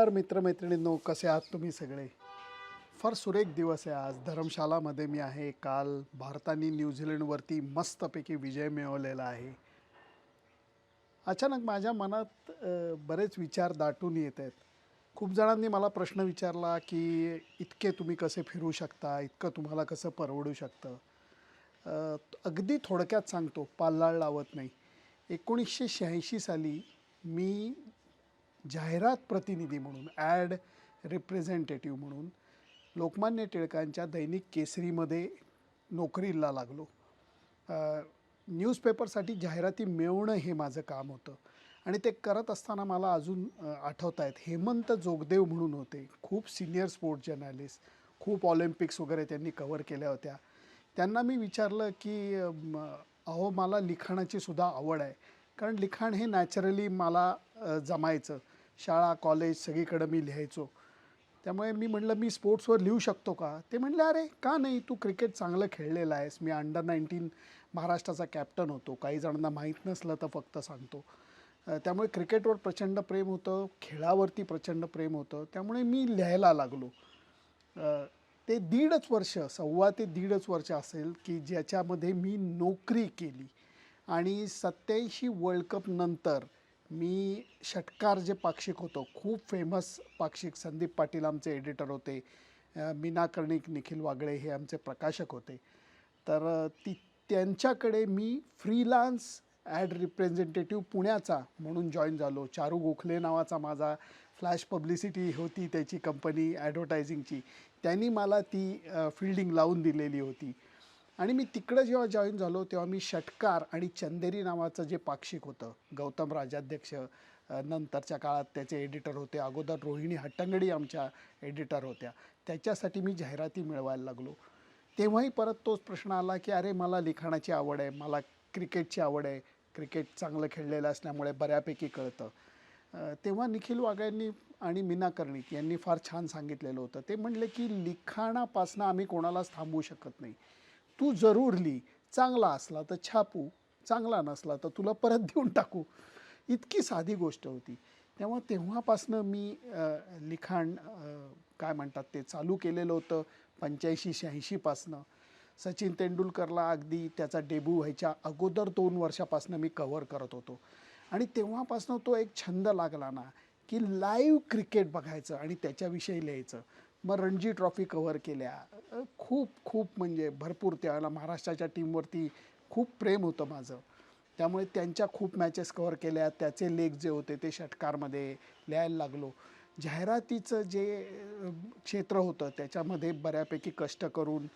नमस्कार मित्रमैत्रिणींनो कसे आहात तुम्ही सगळे? फार सुरेख दिवस आहे आज. धर्मशालामध्ये मी आहे. काल भारताने न्यूझीलंडवरती मस्तपैकी विजय मिळवलेला आहे. अचानक माझ्या मनात बरेच विचार दाटून येत आहेत. खूप जणांनी मला प्रश्न विचारला की इतके तुम्ही कसे फिरू शकता? इतकं तुम्हाला कसं परवडू शकतं? अगदी थोडक्यात सांगतो पाल्लाळ लावत नाही. एकोणीसशे शहाऐंशी साली मी जाहिरात प्रतिनिधी म्हणून ॲड रिप्रेझेंटेटिव्ह म्हणून लोकमान्य टिळकांच्या दैनिक केसरीमध्ये नोकरीला लागलो. न्यूजपेपरसाठी जाहिराती मिळवणं हे माझं काम होतं. आणि ते करत असताना मला अजून आठवत आहेत हेमंत जोगदेव म्हणून होते. खूप सिनियर स्पोर्ट्स जर्नालिस्ट खूप ऑलिम्पिक्स वगैरे त्यांनी कवर केल्या होत्या. त्यांना मी विचारलं की अहो मला लिखाणाची सुद्धा आवड आहे. कारण लिखाण हे नॅचरली मला जमायचं. शाळा कॉलेज सगळीकडं मी लिहायचो. त्यामुळे मी म्हटलं मी स्पोर्ट्सवर लिहू शकतो का? ते म्हणले अरे का नाही? तू क्रिकेट चांगलं खेळलेलं आहेस. मी अंडर नाईन्टीन महाराष्ट्राचा कॅप्टन होतो. काही जणांना माहीत नसलं तर फक्त सांगतो. त्यामुळे क्रिकेटवर प्रचंड प्रेम होतं. खेळावरती प्रचंड प्रेम होतं. त्यामुळे मी लिहायला लागलो. ते दीडच वर्ष सव्वा ते दीडच वर्ष असेल की ज्याच्यामध्ये मी नोकरी केली. आणि सत्याऐंशी वर्ल्ड कप नंतर मी षटकार जे पाक्षिक होतो खूप फेमस पाक्षिक संदीप पाटील आमचे एडिटर होते. मीना कर्णिक निखिल वागळे हे आमचे प्रकाशक होते. तर ती त्यांच्याकडे मी फ्रीलान्स ॲड रिप्रेझेंटेटिव्ह पुण्याचा म्हणून जॉईन झालो. चारू गोखले नावाचा माझा फ्लॅश पब्लिसिटी होती त्याची कंपनी ॲडव्हर्टायझिंगची त्यांनी मला ती फिल्डिंग लावून दिलेली होती. आणि मी तिकडं जेव्हा जॉईन झालो तेव्हा मी षटकार आणि चंदेरी नावाचं जे पाक्षिक होतं गौतम राजाध्यक्ष नंतरच्या काळात त्याचे एडिटर होते. अगोदर रोहिणी हट्टंगडी आमच्या एडिटर होत्या. त्याच्यासाठी मी जाहिराती मिळवायला लागलो. तेव्हाही परत तोच प्रश्न आला की अरे मला लिखाणाची आवड आहे मला क्रिकेटची आवड आहे. क्रिकेट चांगलं खेळलेलं असल्यामुळे बऱ्यापैकी कळतं. तेव्हा निखिल वाघांनी आणि मीना कर्णिक यांनी फार छान सांगितलेलं होतं. ते म्हणले की लिखाणापासनं आम्ही कोणालाच थांबवू शकत नाही. तू जरूर लिही चांगला असला तर छापू चांगला नसला तर तुला परत देऊन टाकू. इतकी साधी गोष्ट होती. तेव्हा तेव्हापासनं मी लिखाण काय म्हणतात ते चालू केलेलं होतं पंच्याऐंशी शहाऐंशीपासनं सचिन तेंडुलकरला अगदी त्याचा डेब्यू व्हायच्या अगोदर दोन वर्षापासनं मी कव्हर करत होतो. आणि तेव्हापासनं तो एक छंद लागला ना की लाईव्ह क्रिकेट बघायचं आणि त्याच्याविषयी लिहायचं. मग रणजी ट्रॉफी कव्हर केल्या. खूप खूप म्हणजे भरपूर त्यावेळेला महाराष्ट्राच्या टीमवरती खूप प्रेम होतं माझं. त्यामुळे त्यांच्या खूप मॅचेस कव्हर केल्या. त्याचे लेख जे होते ते षटकारमध्ये लिहायला लागलो. जाहिरातीचं जे क्षेत्र होतं त्याच्यामध्ये बऱ्यापैकी कष्ट करून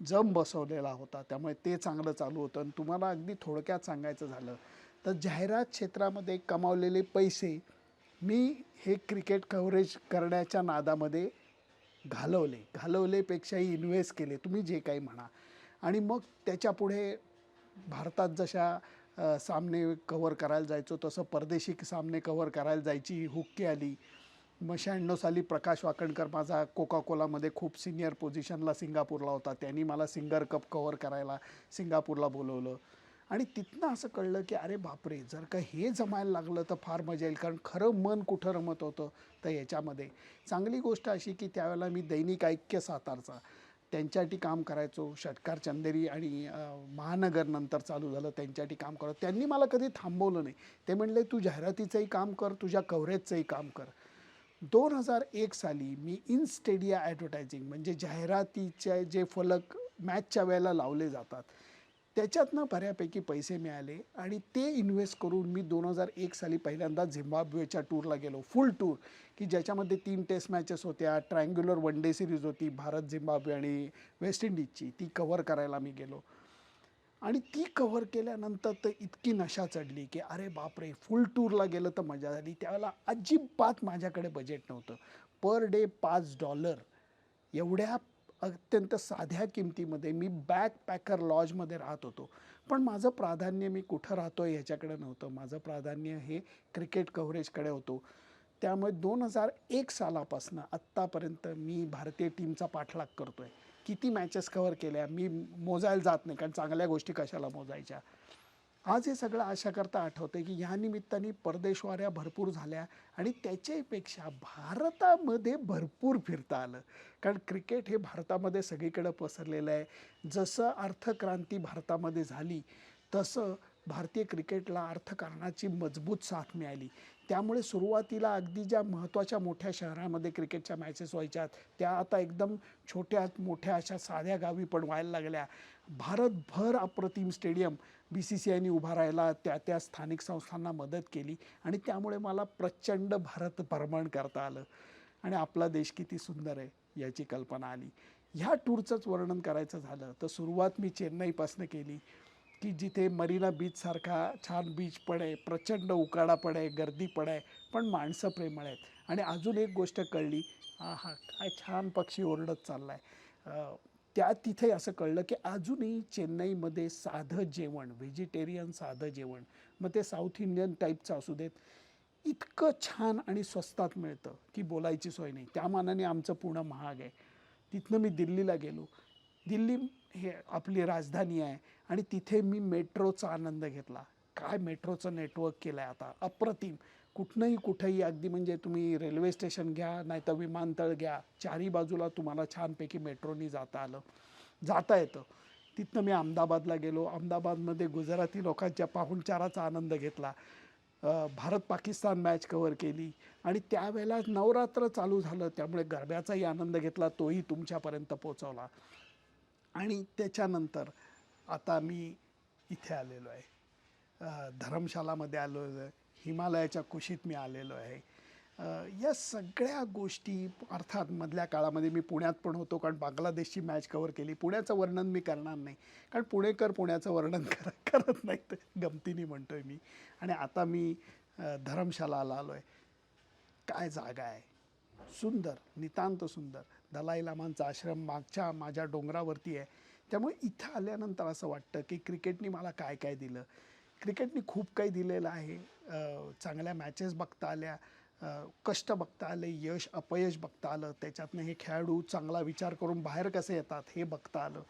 जम बसवलेला होता. त्यामुळे ते चांगलं चालू होतं. आणि तुम्हाला अगदी थोडक्यात सांगायचं झालं तर जाहिरात क्षेत्रामध्ये कमावलेले पैसे मी हे क्रिकेट कव्हरेज करण्याच्या नादामध्ये घालवले. घालवलेपेक्षाही इन्व्हेस्ट केले. तुम्ही जे काही म्हणा. आणि मग त्याच्यापुढे भारतात जशा सामने कव्हर करायला जायचो तसं परदेशी सामने कव्हर करायला जायची हुक्की आली. मग शहाण्णव साली प्रकाश वाकणकर माझा कोका कोलामध्ये खूप सिनियर पोझिशनला सिंगापूरला होता. त्यांनी मला सिंगर कप कव्हर करायला सिंगापूरला बोलवलं. आणि तिथनं असं कळलं की अरे बापरे जर का हे जमायला लागलं तर फार मजा येईल कारण खरं मन कुठं रमत होतं तर याच्यामध्ये. चांगली गोष्ट अशी की त्यावेळेला मी दैनिक ऐक्य सातारचा त्यांच्यासाठी काम करायचो षटकार चंदेरी आणि महानगर नंतर चालू झालं त्यांच्यासाठी काम करत. त्यांनी मला कधी थांबवलं नाही. ते म्हणले तू जाहिरातीचंही काम कर तुझ्या कव्हरेजचंही काम कर. दोन हजार एक साली मी इन स्टेडिया ॲडव्हर्टायझिंग म्हणजे जाहिरातीचे जे फलक मॅचच्या वेळेला लावले जातात त्याच्यातनं बऱ्यापैकी पैसे मिळाले आणि ते इन्व्हेस्ट करून मी दोन हजार एक साली पहिल्यांदा झिम्बाब्वेच्या टूरला गेलो. फुल टूर की ज्याच्यामध्ये तीन टेस्ट मॅचेस होत्या. ट्रायंग्युलर वन डे सिरीज होती. भारत झिम्बाब्वे आणि वेस्ट इंडिजची ती कव्हर करायला मी गेलो. आणि ती कव्हर केल्यानंतर तर इतकी नशा चढली की अरे बापरे फुल टूरला गेलं तर मजा झाली. त्यावेळेला अजिबात माझ्याकडे बजेट नव्हतं. पर डे पाच डॉलर एवढ्या अत्यंत साध्या किमतीमध्ये मी बॅक पॅकर लॉजमध्ये राहत होतो. पण माझं प्राधान्य मी कुठं राहतो आहे ह्याच्याकडे नव्हतं. माझं प्राधान्य हे क्रिकेट कव्हरेजकडे होतो. त्यामुळे दोन हजार एक सालापासून आत्तापर्यंत मी भारतीय टीमचा पाठलाग करतो आहे किती मॅचेस कव्हर केल्या? मी मोजायला जात नाही कारण चांगल्या गोष्टी कशाला मोजायच्या? आज हे सगळं अशा करता आठवते की ह्या निमित्ताने परदेशवाऱ्या भरपूर झाल्या आणि त्याच्यापेक्षा भारतामध्ये भरपूर फिरता आलं. कारण क्रिकेट हे भारतामध्ये सगळीकडे पसरलेलं आहे. जसं अर्थक्रांती भारतामध्ये झाली तसं भारतीय क्रिकेटला अर्थकारणाची मजबूत साथ मिळाली. त्यामुळे सुरुवातीला अगदी ज्या महत्त्वाच्या मोठ्या शहरामध्ये क्रिकेटच्या मॅचेस व्हायच्यात त्या आता एकदम छोट्या मोठ्या अशा साध्या गावी पण व्हायला लागल्या. भारतभर अप्रतिम स्टेडियम बी सी सी आयने उभा राहायला त्या त्या स्थानिक संस्थांना मदत केली आणि त्यामुळे मला प्रचंड भारत भ्रमण करता आलं. आणि आपला देश किती सुंदर आहे याची कल्पना आली. ह्या टूरचंच वर्णन करायचं झालं तर सुरुवात मी चेन्नईपासनं केली की जिथे मरीना बीचसारखा छान बीच पण आहे प्रचंड उकाडा पण आहे गर्दी पण आहे पण माणसं प्रेमळ आहेत. आणि अजून एक गोष्ट कळली हा हा काय छान पक्षी ओरडत चालला आहे त्या तिथे असं कळलं की अजूनही चेन्नईमध्ये साधं जेवण व्हेजिटेरियन साधं जेवण मग ते साऊथ इंडियन टाईपचं असू देत इतकं छान आणि स्वस्तात मिळतं की बोलायची सोय नाही. त्या मानाने आमचं पुणं महाग आहे. तिथनं मी दिल्लीला गेलो. दिल्ली हे आपली राजधानी आहे आणि तिथे मी मेट्रोचा आनंद घेतला. काय मेट्रोचं नेटवर्क केलं आहे आता? अप्रतिम. कुठनंही कुठंही अगदी म्हणजे तुम्ही रेल्वे स्टेशन घ्या नाही तर विमानतळ घ्या चारी बाजूला तुम्हाला छानपैकी मेट्रोनी जाता आलं जाता येतं. तिथनं मी अहमदाबादला गेलो. अहमदाबादमध्ये गुजराती लोकांच्या पाहुणचाराचा आनंद घेतला. भारत पाकिस्तान मॅच कवर केली आणि त्यावेळेला नवरात्र चालू झालं. त्यामुळे गरब्याचाही आनंद घेतला तोही तुमच्यापर्यंत पोचवला आणि त्याच्यानंतर आता मी इथे आलेलो आहे. धर्मशालामध्ये आलो आहे हिमालयाच्या कुशीत मी आलेलो आहे. या सगळ्या गोष्टी अर्थात मधल्या काळामध्ये मी पुण्यात पण होतो कारण बांगलादेशची मॅच कवर केली. पुण्याचं वर्णन मी करणार नाही. कारण पुणेकर पुण्याचं वर्णन कर करत नाहीत गमतीने म्हणतो आहे मी. आणि आता मी धर्मशालाला आलो आहे काय जागा आहे? सुंदर नितांत सुंदर. दलाई लामांचा आश्रम मागच्या माझ्या डोंगरावरती आहे. त्यामुळे इथं आल्यानंतर असं वाटतं की क्रिकेटनी मला काय काय दिलं? क्रिकेटनी खूप काही दिलेलं आहे. चांगल्या मॅचेस बघता आल्या. कष्ट बघता आले यश अपयश बघता आलं. त्याच्यातनं हे खेळाडू चांगला विचार करून बाहेर कसे येतात हे बघता आलं.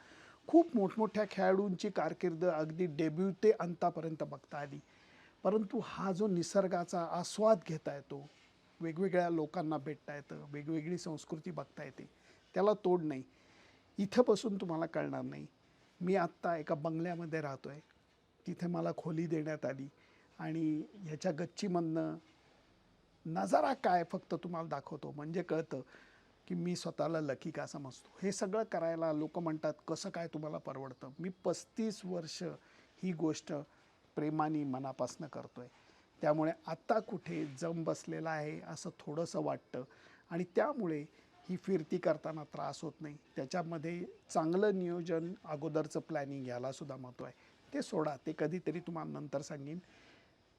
खूप मोठमोठ्या खेळाडूंची कारकीर्द अगदी डेब्यू ते अंतापर्यंत बघता आली. परंतु हा जो निसर्गाचा आस्वाद घेता येतो वेगवेगळ्या लोकांना भेटता येतं वेगवेगळी संस्कृती बघता येते त्याला तोड नाही. इथं बसून तुम्हाला कळणार नाही. मी आत्ता एका बंगल्यामध्ये राहतो आहे तिथे मला खोली देण्यात आली. आणि ह्याच्या गच्चीमधनं नजारा काय फक्त तुम्हाला दाखवतो? म्हणजे कळतं की मी स्वतःला लकी का समजतो? हे सगळं करायला लोक म्हणतात कसं काय तुम्हाला परवडतं? मी पस्तीस वर्ष ही गोष्ट प्रेमाने मनापासनं करतो आहे त्यामुळे आता कुठे जम बसलेला आहे असं थोडंसं वाटतं. आणि त्यामुळे ही फिरती करताना त्रास होत नाही. त्याच्यामध्ये चांगलं नियोजन अगोदरचं प्लॅनिंग याला सुद्धा महत्त्व आहे. ते सोडा ते कधीतरी तुम्हाला नंतर सांगेन.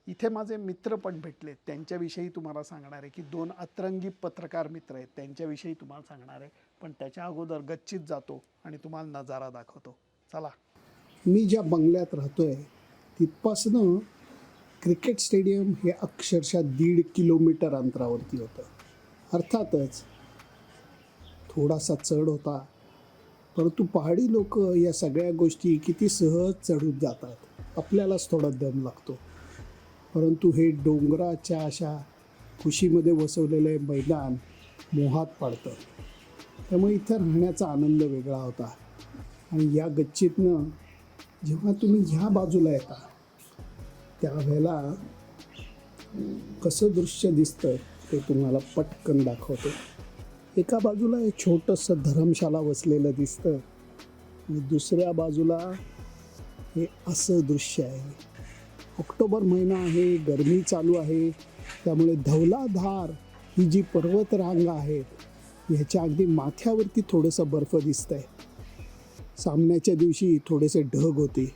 इथे माझे मित्र पण भेटले त्यांच्याविषयी तुम्हाला सांगणार आहे की दोन अतरंगी पत्रकार मित्र आहेत. त्यांच्याविषयी तुम्हाला सांगणार आहे. पण त्याच्या अगोदर गच्चीत जातो आणि तुम्हाला नजारा दाखवतो. चला. मी ज्या बंगल्यात राहतोय तिथपासनं क्रिकेट स्टेडियम हे अक्षरशः दीड किलोमीटर अंतरावरती होतं. अर्थातच थोडासा चढ होता. परंतु पहाडी लोक या सगळ्या गोष्टी किती सहज चढून जातात आपल्यालाच थोडा दम लागतो. परंतु हे डोंगराच्या अशा खुशीमध्ये वसवलेले मैदान मोहात पाडतं. त्यामुळे इथं राहण्याचा आनंद वेगळा होता. आणि या गच्चीतनं जेव्हा तुम्ही ह्या बाजूला येता त्यावेळेला कसं दृश्य दिसतं ते तुम्हाला पटकन दाखवतो. एका बाजूला एक छोटंसं धर्मशाला वसलेलं दिसतं आणि दुसऱ्या बाजूला हे असं दृश्य आहे. ऑक्टोबर महिना आहे गरमी चालू आहे त्यामुळे धवलाधार ही जी पर्वतरांग आहेत ह्याच्या अगदी माथ्यावरती थोडंसं बर्फ दिसतंय. सामन्याच्या दिवशी थोडेसे ढग होते.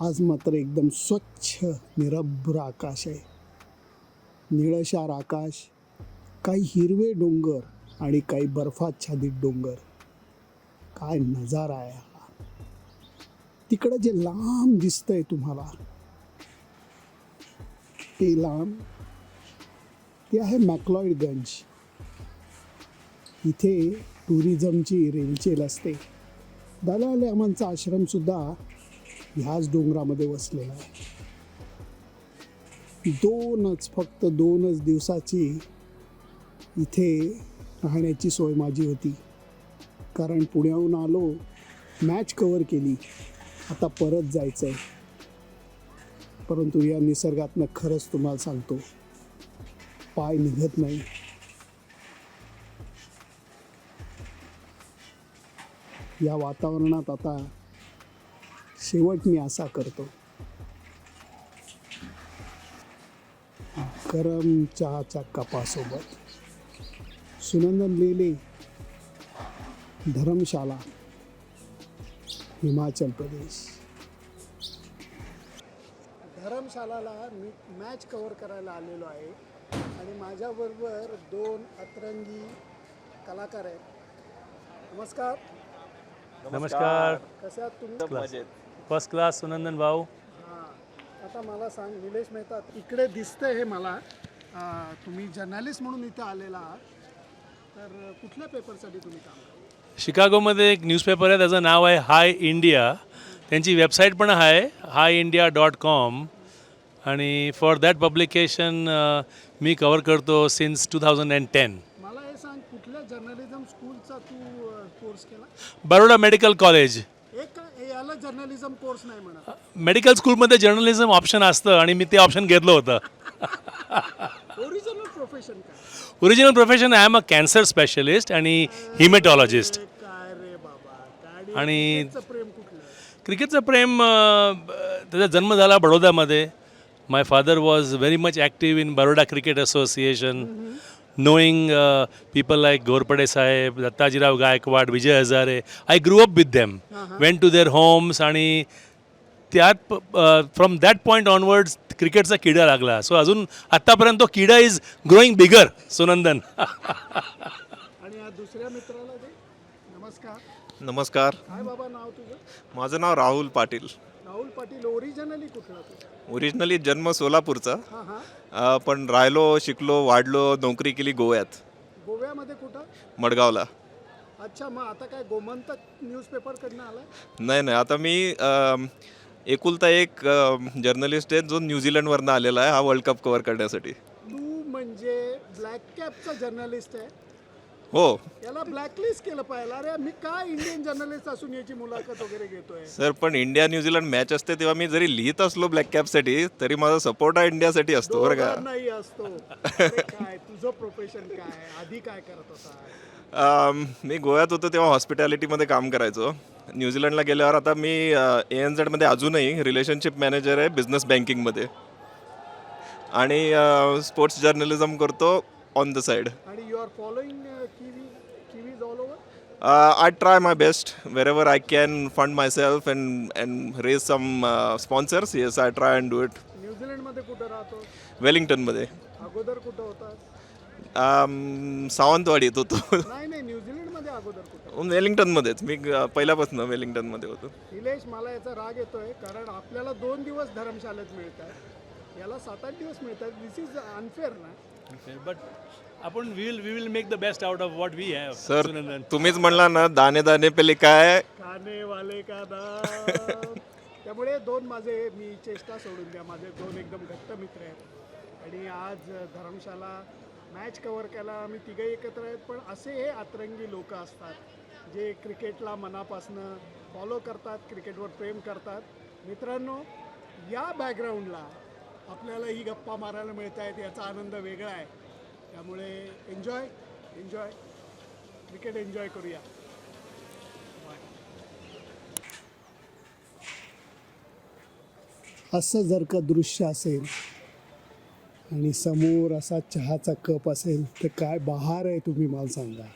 आज मात्र एकदम स्वच्छ निरभ्र आकाश आहे. निळशार आकाश काही हिरवे डोंगर आणि काही बर्फाच्छादित डोंगर. काय नजारा आहे हा. तिकडं जे लांब दिसतंय तुम्हाला ते लांब ते आहे मॅक्लॉइडगंज इथे टुरिझमची रेलचेल असते. दलाल अहमदचा आश्रमसुद्धा ह्याच डोंगरामध्ये वसलेला आहे. दोनच फक्त दोनच दिवसाची इथे राहण्याची सोय माझी होती. कारण पुण्याहून आलो मॅच कवर केली. आता परत जायचं आहे परंतु या निसर्गातनं खरंच तुम्हाला सांगतो पाय निघत नाही. या वातावरणात आता शेवट मी असा करतो. गरम चहाच्या कपासोबत. सुनंदन लेले धर्मशाला हिमाचल प्रदेश. धर्मशालाला मी मॅच कव्हर करायला आलेलो आहे. आणि माझ्याबरोबर दोन अतरंगी कलाकार आहेत. नमस्कार. नमस्कार. कसे आहात तुम्ही? फर्स्ट क्लास सुनंदन भाऊ. हां. आता मला सांग निलेश मेहता इकडे दिसतंय हे मला. अं, तुम्ही जर्नलिस्ट म्हणून इथे आलेला आहात. तर कुठल्या पेपरसाठी तुम्ही काम करता? शिकागोमध्ये एक न्यूजपेपर आहे त्याचं नाव आहे हाय इंडिया. त्यांची वेबसाईट पण आहे हाय इंडिया डॉट कॉम आणि फॉर दॅट पब्लिकेशन मी कवर करतो since two thousand and ten मला हे सांग कुठल्या जर्नलिझम स्कूलचा तू कोर्स केला? बरोडा मेडिकल कॉलेज याला जर्नलिझम कोर्स नाही म्हणत मेडिकल स्कूलमध्ये जर्नलिझम ऑप्शन असतं आणि मी ते ऑप्शन घेतलं होतं. ओरिजिनल प्रोफेशन काय? Original profession I am a cancer specialist आणि हिमेटॉलॉजिस्ट आणि- क्रिकेटचं प्रेम त्याचा जन्म झाला बडोद्यामध्ये my father was very much active in Baroda cricket association knowing people like Ghorpade saheb Dattajirao Gaekwad Vijay Hazare I grew up with them went to their homes आणि त्यात from that point onwards क्रिकेटचा किडा लागला. So अजून आत्तापर्यंत तो किडा is growing बिगर सुनंदन. आणि दुसऱ्या मित्राला दे. नमस्कार. नमस्कार. काय बाबा नाव तुझं? माझं नाव राहुल पाटील. राहुल पाटील ओरिजिनली कुठला तू ओरिजिनली जन्म सोलापूरचा. पण राहिलो शिकलो वाढलो नोकरी केली गोव्यात. गोव्यामध्ये कुठं? मडगावला. अच्छा मग आता काय गोमंतक न्यूजपेपरकडनं आला? नाही नाही आता मी एकुलता एक जर्नलिस्ट आहे जो न्यूझीलंडवरनं आलेला आहे हा वर्ल्ड कप कव्हर करण्यासाठी. तू म्हणजे ब्लॅक कॅपचा जर्नलिस्ट आहे. हो. याला ब्लॅकलिस्ट केलं पाहिजे अरे मी काय इंडियन जर्नलिस्ट असून याची मुलाखत वगैरे घेतोय? सर पण इंडिया न्यूझीलंड मॅच असते तेव्हा मी जरी लिहित असलो ब्लॅक कॅपसाठी तरी माझा सपोर्ट हा इंडियासाठी असतो बरं का? नाही असतो. अरे काय तुझं प्रोफेशन काय? आधी काय करत होता? अम, मी गोव्यात होतो तेव्हा हॉस्पिटॅलिटीमध्ये काम करायचो. न्यूझीलंडला गेल्यावर आता मी ए एन झेडमध्ये अजूनही रिलेशनशिप मॅनेजर आहे बिझनेस बँकिंगमध्ये आणि स्पोर्ट्स जर्नलिझम करतो on the side I try my best wherever I can fund myself and and raise some sponsors yes I try and do it न्यूझीलंडमध्ये कुठं राहतो? वेलिंग्टनमध्ये अगोदर कुठं होता? सावंतवाडीत होतो. नाही नाही न्यूझीलंडमध्ये अगोदर कुठं? वेलिंग्टनमध्येच मी पहिल्यापासून वेलिंग्टनमध्ये होतो. निलेश मला याचा राग येतोय कारण आपल्याला दोन दिवस धर्मशाळेत मिळतात. याला सात आठ दिवस मिळतात. दिस इज अनफेअर ना? बट आपण we will we will make the best out of what we have sir तुम्हीच म्हणला ना दाणे दाणे पेले काय? खाने वाले का दाम त्यामुळे दोन माझे मी चेष्टा सोडून द्या. माझे दोन एकदम घट्ट मित्र आहेत. आणि आज धर्मशाला मॅच कव्हर केला आम्ही तिघही एकत्र आहेत पण असे हे अतरंगी लोक असतात जे क्रिकेटला मनापासनं फॉलो करतात क्रिकेटवर प्रेम करतात. मित्रांनो या बॅकग्राऊंडला आपल्याला ही गप्पा मारायला मिळत आहेत याचा आनंद वेगळा आहे. त्यामुळे एन्जॉय एन्जॉय क्रिकेट एन्जॉय करूया. असं जर का दृश्य असेल आणि समोर असा चहाचा कप असेल तर काय बहार आहे तुम्ही मला सांगा.